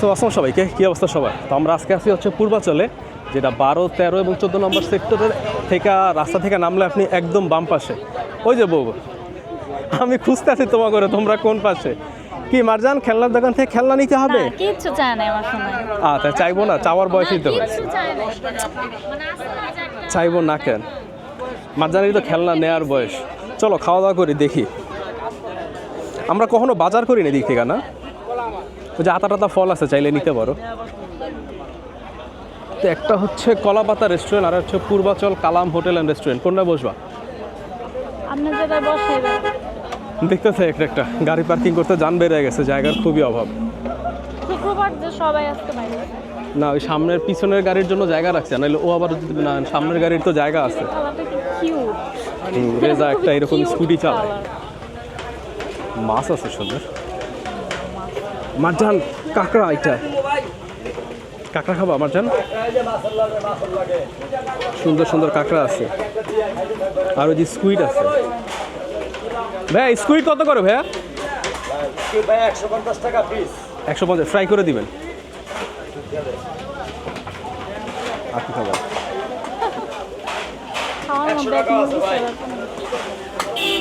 So আসসালাম সবাইকে। কী অবস্থা সবাই তো আমরা আজকে আসি হচ্ছে পূর্বাচলে যেটা বারো তেরো এবং চোদ্দ নম্বর সেক্টরের থেকে রাস্তা থেকে নামলে আপনি একদম বাম পাশে। ওই যে বউ আমি খুঁজতে আছি তোমার করে তোমরা কোন পাশে? কি মারজান খেলনার দোকান থেকে খেলনা নিতে হবে? না, চায় না আমার সময়। আচ্ছা চাইব না চাওয়ার বয়সই তো। কিচ্ছু চায় না। আসলে যে একটা- চাইব না কেন? মারজানের তো খেলনা নেয়ার বয়স। চলো খাওয়া দাওয়া করি দেখি। আমরা কখনো বাজার করি না দিক থেকে না? ওই যে আতা টাতা ফল আছে চাইলে নিতে পারো। তো একটা হচ্ছে কলাপাতা রেস্টুরেন্ট আর হচ্ছে Purbachal Kalam hotel and restaurant কোনটা বসবা? দেখতেছে একটা একটা। গাড়ি পার্কিং করতে যান বেড়ে গেছে জায়গার খুবই অভাব। সবাই আসতে না ওই সামনের পিছনের গাড়ির জন্য জায়গা রাখছে নাহলে ও আবার না সামনের গাড়ির তো জায়গা আছে। রেজা একটা এরকম স্কুটি চালায়। মাছ আছে সুন্দর। মারজান কাঁকড়া এটা। কাঁকড়া খাবা মারজান সুন্দর সুন্দর কাঁকড়া আছে। আর ওই যে স্কুইড আছে। ভাইয়া স্কুইড কত করে ভাইয়া? একশো পঞ্চাশ টাকা একশো পঞ্চাশ ফ্রাই করে দিবেন। আর কি খাবার।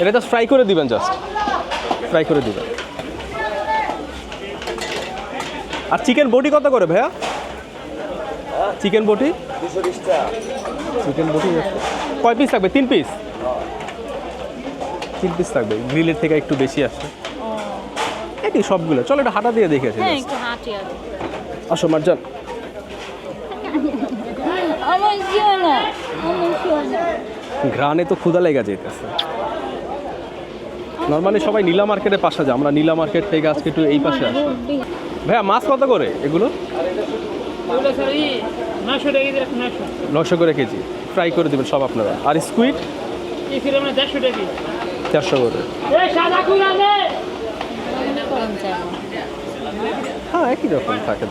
এটা জাস্ট ফ্রাই করে দিবেন জাস্ট। ফ্রাই করে দিবেন। আর চিকেন বটি কত করে ভাইয়া? চিকেন বটি? চিকেন বটি কয় পিস থাকবে তিন পিস তিন পিস থাকবে গ্রিলের থেকে একটু বেশি আসছে একই সবগুলো। চলো এটা হাঁটা দিয়ে দেখে আসি হ্যাঁ। একটু আসো মারজান। আমার জিও না। আমার জিও না। ঘ্রাণে তো ক্ষুদা লেগে যেতেছে নর্মালি সবাই নীলা মার্কেটের পাশে যায় আমরা নীলা মার্কেট থেকে আজকে একটু এই পাশে আসি। ভাইয়া মাছ কত করে এগুলো? নশো করে কেজি। ফ্রাই করে দেবেন সব আপনারা। আর স্কুইড চারশো করে। হ্যাঁ একই রকম থাকে।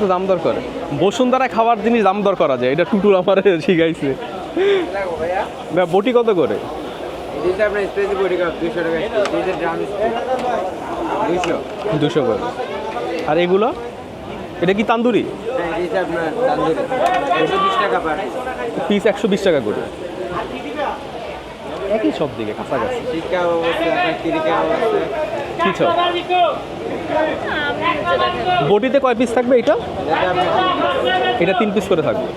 তো। দাম দর করে? বসুন্ধরা খাবার জিনিস দাম দর করা যায়। এটা টুটুর আমার শিখাইছে। ভাই বটি কত করে? দুশো করে। আর এগুলো? এটা কি তান্দুরি? পিস একশো বিশ টাকা করে। একই সব দিকে কাছাকাছি। কি বটিতে কয় পিস থাকবে এটা? এটা তিন পিস করে থাকবে।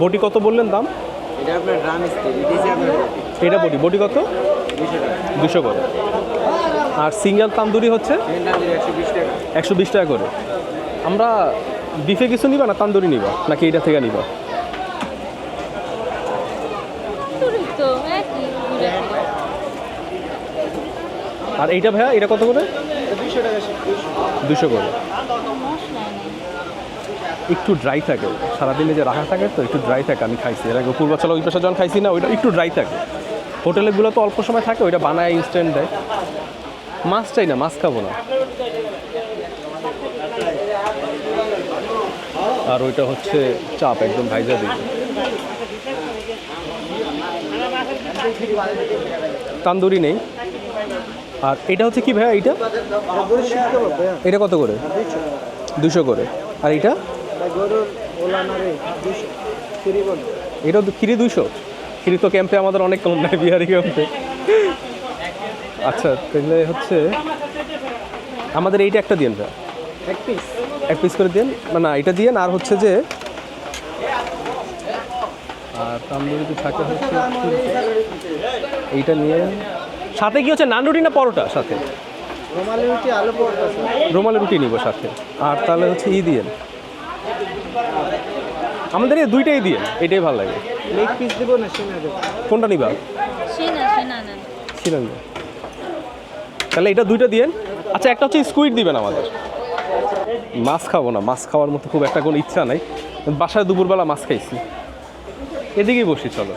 বটি কত বললেন দাম? এটা বটি বটি কত? দুশো করে। আর সিঙ্গেল তান্দুরি হচ্ছে একশো বিশ টাকা করে। আমরা বিফে কিছু নিবা না তান্দুরি নিবা? নাকি এটা থেকে নিবা? ফিরে। আর এইটা ভাইয়া এটা কত করে? দুশো করে। একটু ড্রাই থাকে। সারাদিনে যে রাখা থাকে তো একটু ড্রাই থাকে আমি খাইছি। এর আগে পূর্বাচল ওই পাশে যখন খাইছি না ওইটা একটু ড্রাই থাকে। হোটেলগুলো তো অল্প সময় থাকে ওইটা বানায় ইনস্ট্যান্ট দেয়। মাছ চাই না, মাছ খাব না। আর ওইটা হচ্ছে চাপ, একদম ভাইজা দিই তান্দুরি নেই। আর এটা হচ্ছে কি ভাইয়া এইটা? এটা কত করে? দুশো করে। আর এটা? এটাও খিরি দুশো। খিরি তো ক্যাম্পে আমাদের অনেক কম নেয় বিহারি ক্যাম্পে আচ্ছা তাহলে হচ্ছে আমাদের এইটা একটা দিন ভাই। এক পিস এক পিস করে দিন না না এটা দিন আর হচ্ছে যে আর তান্দুরিতে থাকে হচ্ছে এইটা নিয়ে সাথে কি হচ্ছে নান রুটি না পরোটা সাথে? রুমালি রুটি আলু পরোটা রুমালি রুটি নিব সাথে। আর তাহলে হচ্ছে ই দিয়েন। আমাদের এই দুইটাই দিয়ে এটাই ভালো লাগে। লেগ পিস দেবো না সিনা কোনটা নিবা? সেনা সেনা নেন ছিলেন না তাহলে এটা দুইটা দিয়েন আচ্ছা একটা হচ্ছে স্কুইড দিবেন আমাদের। মাছ খাব না মাছ খাওয়ার মতো খুব একটা কোনো ইচ্ছা নাই। বাসায় দুপুরবেলা মাছ খাইছি। এদিকেই বসি চলো।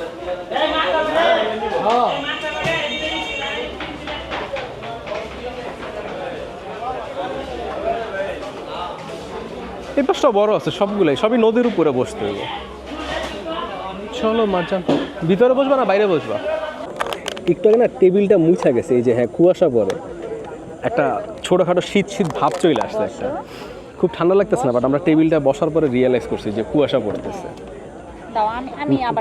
এই পাশটা বড় আছে সবগুলাই সবই নদীর উপরে বসতে হবে চলো মারজান ভিতরে বসবা না বাইরে বসবা? একটু আগে না টেবিলটা মুছা গেছে এই যে হ্যাঁ কুয়াশা পরে একটা ছোটোখাটো শীত শীত ভাব চলে আসছে একটা। খুব ঠান্ডা লাগতেছে না বাট আমরা টেবিলটা বসার পরে রিয়েলাইজ করছি যে কুয়াশা পড়তেছে।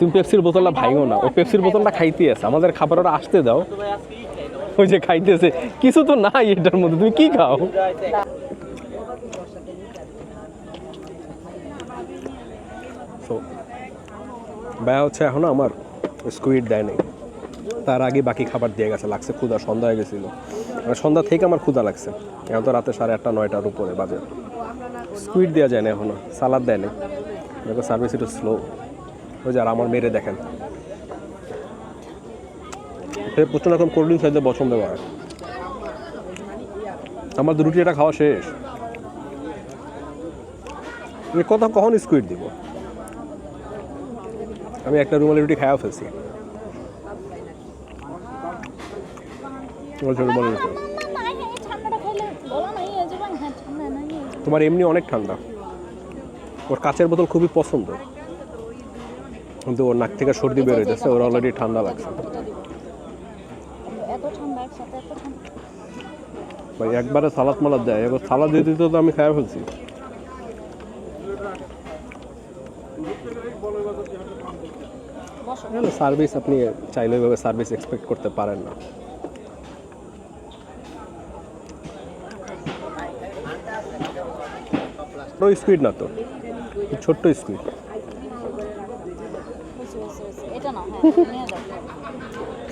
তুমি পেপসির বোতলটা ভাইও না। ও পেপসির বোতলটা খাইতে আছে আমাদের খাবার ওরা আসতে দাও। ওই যে খাইতেছে। কিছু তো নাই এটার মধ্যে তুমি কি খাও? ভাইয়া হচ্ছে এখনও আমার স্কুইড দেয় নাই। তার আগে বাকি খাবার দিয়ে গেছে, লাগছে ক্ষুধা, সন্ধ্যা হয়ে গেছিল। মানে সন্ধ্যা থেকে আমার ক্ষুধা লাগছে। এখন তো রাতে সাড়ে আটটা, নয়টার উপরে বাজে। স্কুইড দেওয়া যায় না এখনও সালাদ দেয় না। দেখো সার্ভিস একটু স্লো ওই যে আর আমার মেরে দেখেন। সে প্রচুর রকম কোল্ড ড্রিঙ্কস খাইতে পছন্দ করে। আমার তো রুটি এটা খাওয়া শেষ। কথা কখন স্কুইড দিব? আমি একটা রুমালি রুটি খাওয়া ফেলছি ওই যে রুমালি রুটি। নাই এই ঠান্ডাটা খাইলে গলা নাই হয়ে যাবে হ্যাঁ ঠান্ডা নাই হয়ে যাবে। তোমার এমনি অনেক ঠান্ডা। ওর কাচের বোতল খুবই পছন্দ। কিন্তু ওর নাক থেকে সর্দি বের হইতেছে ওর অলরেডি ঠান্ডা লাগছে। ভাই একবারে সালাদ মালাদ দেয়। এবার সালাদ দিয়ে দিতে তো আমি খাইয়া ফেলছি। সার্ভিস আপনি চাইলে ওইভাবে সার্ভিস এক্সপেক্ট করতে পারেন না। বড় স্কুইড না তো। ছোট্ট স্কুইড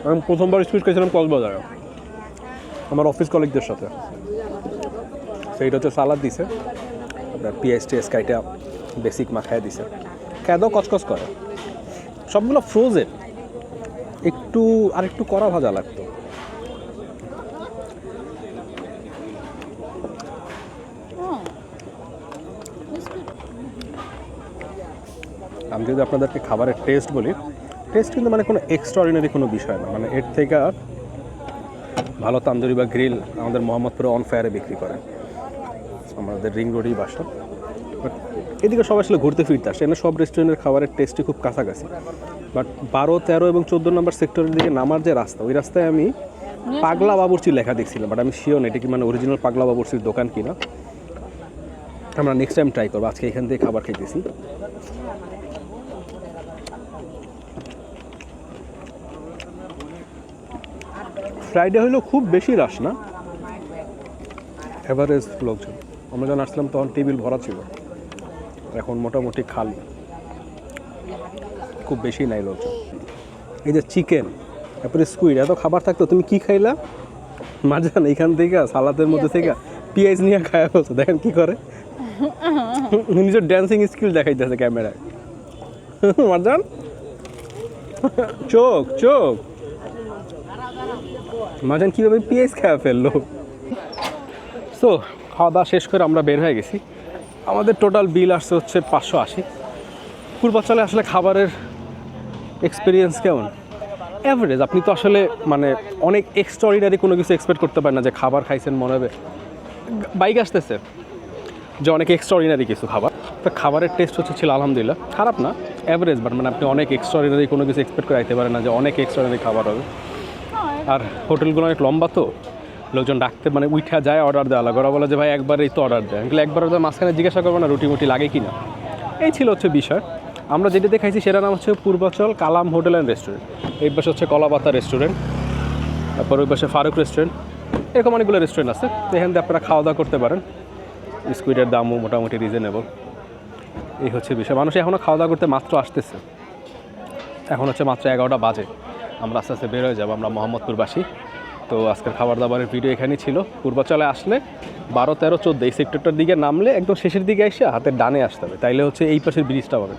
হ্যাঁ আমি প্রথমবার স্কুইড খেয়েছিলাম কক্সবাজারে। আমার অফিস কলিগদের সাথে। সেইটা হচ্ছে সালাদ দিছে। আপনার পিএসটি স্কাইটা বেসিক মাখায় দিছে। খেয়াদও কচকচ করে। সবগুলো ফ্রোজেন একটু আর একটু কড়া ভাজা লাগতো। আমি যদি আপনাদেরকে খাবারের টেস্ট বলি টেস্ট কিন্তু মানে কোনো এক্সট্রাঅর্ডিনারি কোনো বিষয় না। মানে এর থেকে আর ভালো তান্দুরি বা গ্রিল আমাদের মোহাম্মদপুরে অন ফায়ারে বিক্রি করে আমাদের রিং রোডেই বাসা বাট এদিকে সবাই আসলে ঘুরতে ফিরতে আসে। এখানে সব রেস্টুরেন্টের খাবারের টেস্টই খুব কাছাকাছি। বাট বারো তেরো এবং চোদ্দ নম্বর সেক্টরের দিকে নামার যে রাস্তা ওই রাস্তায় আমি পাগলা বাবুর্চির লেখা দেখছিলাম। বাট আমি শিওর এটা কি মানে অরিজিনাল পাগলা বাবুর্চির দোকান কিনা। আমরা নেক্সট টাইম ট্রাই করব। আজকে এখান থেকে খাবার খাইতেছি ফ্রাইডে হইলেও খুব বেশি রাশ না। এভারেজ লোকজন। আমরা যখন আসলাম তখন টেবিল ভরা ছিল। এখন মোটামুটি খালি। খুব বেশি নাই লোকজন। এই যে চিকেন তারপরে স্কুইড এত খাবার থাকতো তুমি কি খাইলা? মাঝান এখান থেকে সালাদের মধ্যে থেকে পিঁয়াজ নিয়ে খাওয়া বলছো দেখেন কি করে। নিজের ড্যান্সিং স্কিল দেখাইতেছে ক্যামেরায়। মারজান চোখ চোখ। মাঝান কীভাবে পিএস খাওয়া ফেলল? সো খাওয়া দাওয়া শেষ করে আমরা বের হয়ে গেছি। আমাদের টোটাল বিল আসছে হচ্ছে পাঁচশো আশি। পূর্বাচলে আসলে খাবারের এক্সপিরিয়েন্স কেমন? অ্যাভারেজ আপনি তো আসলে মানে অনেক এক্সট্রাঅর্ডিনারি কোনো কিছু এক্সপেক্ট করতে পারেন না যে খাবার খাইছেন মনে হবে। বাইক আসতেছে যে অনেক এক্সট্রাঅর্ডিনারি কিছু খাবার। তো খাবারের টেস্ট হচ্ছে ছিল আলহামদুলিল্লাহ। খারাপ না অ্যাভারেজ বাট মানে আপনি অনেক এক্সট্রাঅর্ডিনারি কোনো কিছু এক্সপেক্ট করে আইতে পারেন না যে অনেক এক্সট্রাঅর্ডিনারি খাবার হবে। আর হোটেলগুলো অনেক লম্বা তো। লোকজন ডাকতে মানে উঠা যায় অর্ডার দেওয়া লাগে। ওরা বলে যে, ভাই, একবারেই তো অর্ডার দেয়। কিন্তু একবার ওদের মাঝখানে জিজ্ঞাসা করব না, রুটি মুটি লাগে কি না এই ছিল হচ্ছে বিষয়। আমরা যেটা দেখাইছি, সেটার নাম হচ্ছে Purbachal Kalam hotel and restaurant. এই পাশে হচ্ছে কলাপাতা রেস্টুরেন্ট, তারপর ওই পাশে ফারুক রেস্টুরেন্ট। এরকম অনেকগুলো রেস্টুরেন্ট আছে। এখান থেকে আপনারা খাওয়া দাওয়া করতে পারেন। স্কুইডের দামও মোটামুটি রিজনেবল এই হচ্ছে বিষয়। মানুষ এখনও খাওয়া দাওয়া করতে মাত্র আসতেছে। এখন হচ্ছে মাত্র এগারোটা বাজে। আমরা আস্তে আস্তে বের হয়ে যাব, আমরা মোহাম্মদপুরবাসী। তো আজকের খাবার দাবারের ভিডিও এখানেই ছিল। পূর্বাচলে আসলে বারো, তেরো, চোদ্দ, এই সেক্টরটার দিকে নামলে একদম শেষের দিকে এসে হাতের ডানে আসতে হবে। তাইলে হচ্ছে এই পাশের ব্রিজটা হবে।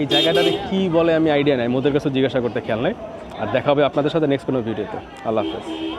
এই জায়গাটাতে কী বলে আমি আইডিয়া নাই, মোদের কাছে জিজ্ঞাসা করতে খেয়াল নেই। আর দেখা হবে আপনাদের সাথে নেক্সট কোনো ভিডিওতে আল্লাহ হাফেজ।